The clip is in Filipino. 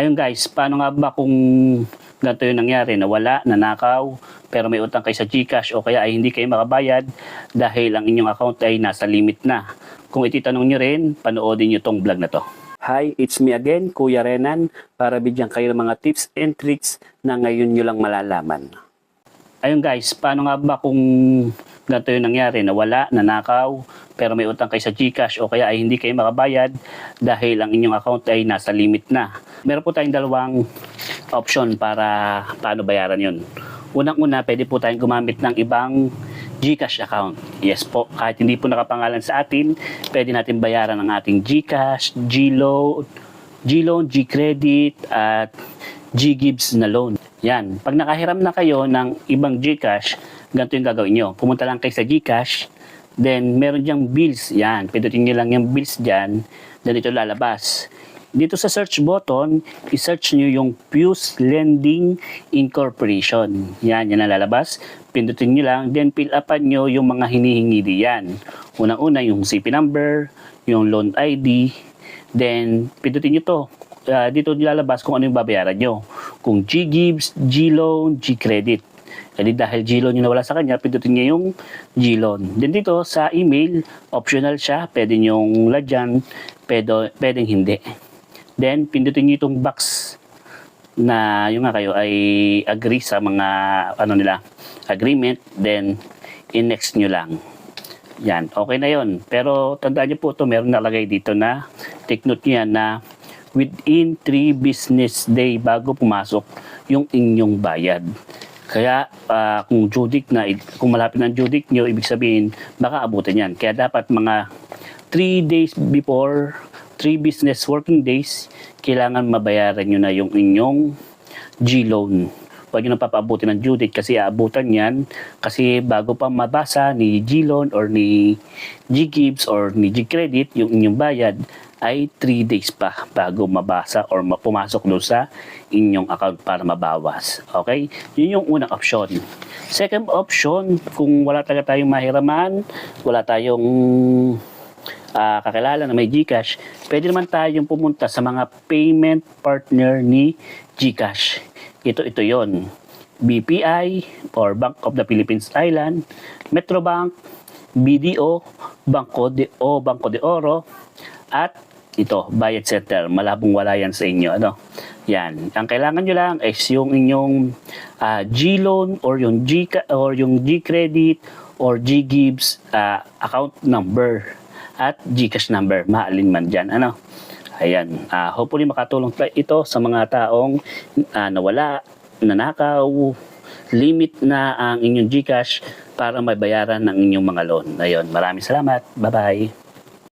Ayun guys, paano nga ba kung ganito yung nangyari, nawala, nanakaw, pero may utang kayo sa Gcash o kaya ay hindi kayo makabayad dahil ang inyong account ay nasa limit na. Kung ititanong nyo rin, panoodin nyo tong vlog na to. Hi, it's me again, Kuya Renan, para bigyan kayo ng mga tips and tricks na ngayon nyo lang malalaman. Ayun guys, paano nga ba kung ganito yung nangyari, nawala, nanakaw, pero may utang kayo sa Gcash o kaya ay hindi kayo makabayad dahil ang inyong account ay nasa limit na. Meron po tayong dalawang option para paano bayaran yun. Unang-una, pwede po tayong gumamit ng ibang Gcash account. Yes po, kahit hindi po nakapangalan sa atin, pwede natin bayaran ang ating Gcash, Gloan, Gloan, Gcredit, at Ggives na loan. Yan. Pag nakahiram na kayo ng ibang Gcash, ganito yung gagawin nyo. Pumunta lang kayo sa Gcash, then meron diyang bills. Yan. Pindutin nyo lang yung bills dyan, then ito lalabas. Dito sa search button, i-search nyo yung Fuse Lending Incorporation. Yan, yan ang lalabas. Pindutin nyo lang, then fill upan nyo yung mga hinihingi diyan. Unang-una, yung CP number, yung loan ID, then pindutin nyo to. Ah, dito nilalabas kung ano yung babayaran nyo. Kung G-Gives, G-Loan, G-Credit. Kasi dahil G-Loan yung nawala sa kanya, pindutin niya yung G-Loan. Then dito sa email, optional siya. Pwede nyong ladyan, pwede, pwedeng hindi. Then pindutin niyo itong box na yung nga kayo ay agree sa mga ano nila agreement then in-next nyo lang. Yan, okay na yon. Pero tandaan niyo po ito, meron nalagay dito na take note niya na within 3 business day bago pumasok yung inyong bayad. Kaya ah, kung date na, kung malapit ng date nyo, ibig sabihin, baka abutin yan. Kaya dapat mga 3 days before, 3 business working days, kailangan mabayaran nyo na yung inyong G-loan. Huwag nyo nang papaabutin ng due date kasi aabutan yan. Kasi bago pa mabasa ni G-loan or ni G-Gives or ni G-Credit yung inyong bayad, ay 3 days pa bago mabasa or ma- pumasok doon sa inyong account para mabawas. Okay? Yun yung unang option. Second option, kung wala talaga tayong mahiraman, wala tayong ah, kakilala na may GCash, pwede naman tayong pumunta sa mga payment partner ni GCash. Ito, ito yon BPI or Bank of the Philippines Island, Metrobank, BDO, Banco de o Banco de Oro, at ito, Bayad Center. Malabong wala yan sa inyo. Ano? Yan. Ang kailangan nyo lang is yung inyong ah, G-loan or yung G or yung G-credit or G-gives ah, account number at GCash number. Maalin man dyan. Ano? Ayan. Ah, hopefully makatulong ito sa mga taong ah, nawala, nanakaw, limit na ang inyong GCash para mabayaran ng inyong mga loan. Ayun. Maraming salamat. Bye-bye.